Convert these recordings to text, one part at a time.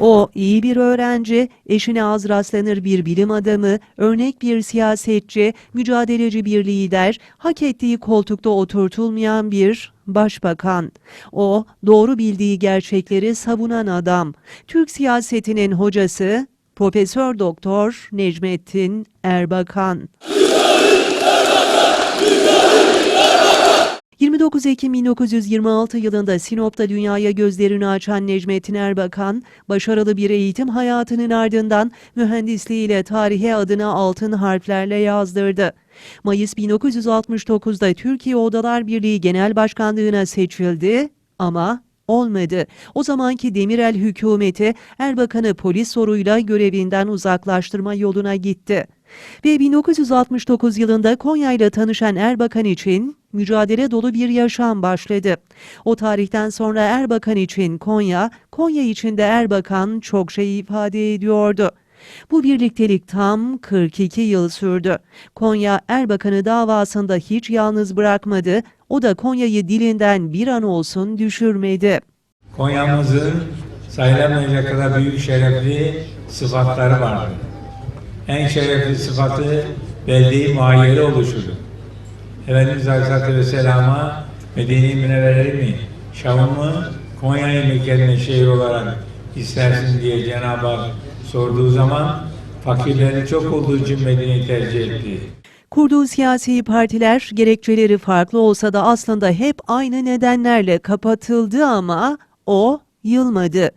O iyi bir öğrenci, eşine az rastlanır bir bilim adamı, örnek bir siyasetçi, mücadeleci bir lider, hak ettiği koltukta oturtulmayan bir başbakan. O doğru bildiği gerçekleri savunan adam. Türk siyasetinin hocası Profesör Doktor Necmettin Erbakan. 29 Ekim 1926 yılında Sinop'ta dünyaya gözlerini açan Necmettin Erbakan, başarılı bir eğitim hayatının ardından mühendisliğiyle tarihe adını altın harflerle yazdırdı. Mayıs 1969'da Türkiye Odalar Birliği Genel Başkanlığına seçildi ama olmadı. O zamanki Demirel hükümeti Erbakan'ı polis soruyla görevinden uzaklaştırma yoluna gitti. Ve 1969 yılında Konya ile tanışan Erbakan için mücadele dolu bir yaşam başladı. O tarihten sonra Erbakan için Konya, Konya için de Erbakan çok şey ifade ediyordu. Bu birliktelik tam 42 yıl sürdü. Konya Erbakan'ı davasında hiç yalnız bırakmadı. O da Konya'yı dilinden bir an olsun düşürmedi. Konya'mızın sayılamayacak kadar büyük şerefli sıfatları vardır. En şerefli sıfatı belli muayyeli oluşudur. Efendimiz Aleyhisselatü Vesselam'a Medine-i Münevvere'yi mi, Şam'ı mı, Konya'yı mı kendine şehir olarak istersin diye Cenab-ı Hak sorduğu zaman fakirlerin çok olduğu için Medine'yi tercih etti. Kurduğu siyasi partiler gerekçeleri farklı olsa da aslında hep aynı nedenlerle kapatıldı ama o yılmadı.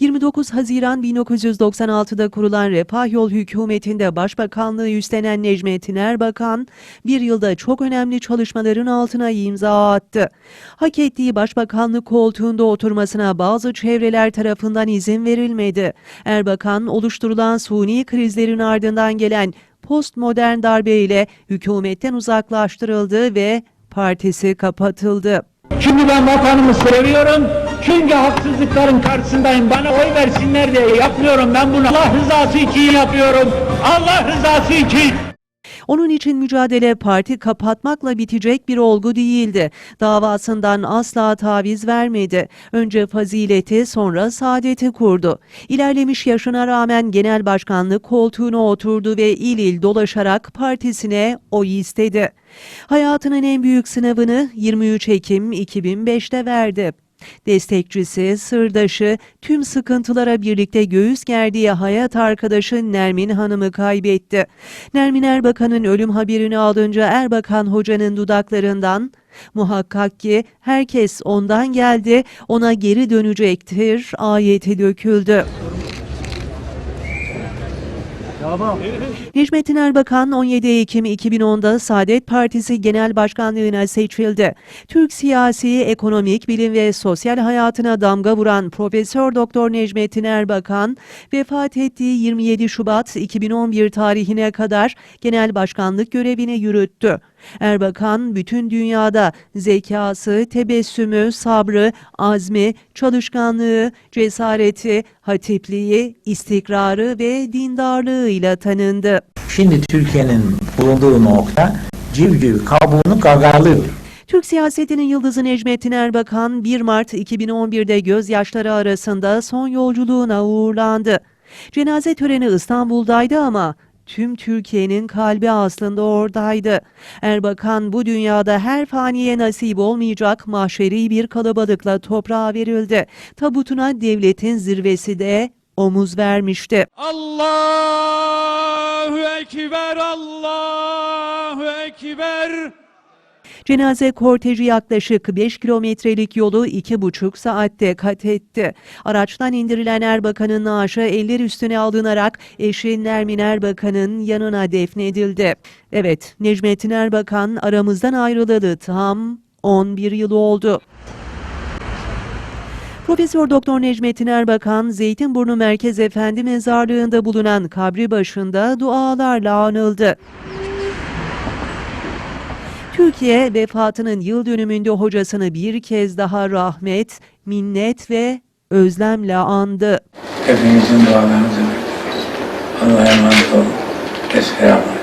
29 Haziran 1996'da kurulan Refah Yol hükümetinde başbakanlığı üstlenen Necmettin Erbakan, bir yılda çok önemli çalışmaların altına imza attı. Hak ettiği başbakanlık koltuğunda oturmasına bazı çevreler tarafından izin verilmedi. Erbakan, oluşturulan suni krizlerin ardından gelen postmodern darbeyle hükümetten uzaklaştırıldı ve partisi kapatıldı. Şimdi ben vatanımı seviyorum. Çünkü haksızlıkların karşısındayım. Bana oy versinler diye yapmıyorum. Ben bunu Allah rızası için yapıyorum. Allah rızası için. Onun için mücadele parti kapatmakla bitecek bir olgu değildi. Davasından asla taviz vermedi. Önce fazileti sonra saadeti kurdu. İlerlemiş yaşına rağmen genel başkanlık koltuğuna oturdu ve il il dolaşarak partisine oy istedi. Hayatının en büyük sınavını 23 Ekim 2005'te verdi. Destekçisi, sırdaşı, tüm sıkıntılara birlikte göğüs gerdiği hayat arkadaşı Nermin Hanım'ı kaybetti. Nermin Erbakan'ın ölüm haberini alınca Erbakan Hoca'nın dudaklarından muhakkak ki herkes ondan geldi, ona geri dönecektir ayeti döküldü. Necmettin Erbakan 17 Ekim 2010'da Saadet Partisi Genel Başkanlığına seçildi. Türk siyasi, ekonomik, bilim ve sosyal hayatına damga vuran Profesör Doktor Necmettin Erbakan vefat ettiği 27 Şubat 2011 tarihine kadar genel başkanlık görevini yürüttü. Erbakan bütün dünyada zekası, tebessümü, sabrı, azmi, çalışkanlığı, cesareti, hatipliği, istikrarı ve dindarlığıyla tanındı. Şimdi Türkiye'nin bulunduğu nokta civciv kabuğunu gagalıyor. Türk siyasetinin yıldızı Necmettin Erbakan 1 Mart 2011'de gözyaşları arasında son yolculuğuna uğurlandı. Cenaze töreni İstanbul'daydı ama tüm Türkiye'nin kalbi aslında oradaydı. Erbakan bu dünyada her faniye nasip olmayacak mahşeri bir kalabalıkla toprağa verildi. Tabutuna devletin zirvesi de omuz vermişti. Allahu Ekber, Allahu Ekber. Cenaze korteji yaklaşık 5 kilometrelik yolu 2,5 saatte kat etti. Araçtan indirilen Erbakan'ın naaşı eller üstüne alınarak eşi Nermin Erbakan'ın yanına defnedildi. Evet, Necmettin Erbakan aramızdan ayrılalı tam 11 yıl oldu. Profesör Doktor Necmettin Erbakan, Zeytinburnu Merkez Efendi Mezarlığı'nda bulunan kabri başında dualarla anıldı. Türkiye vefatının yıl dönümünde hocasını bir kez daha rahmet, minnet ve özlemle andı. Hepinizin dualarınızı. Allah'a emanet olun. Esselamu.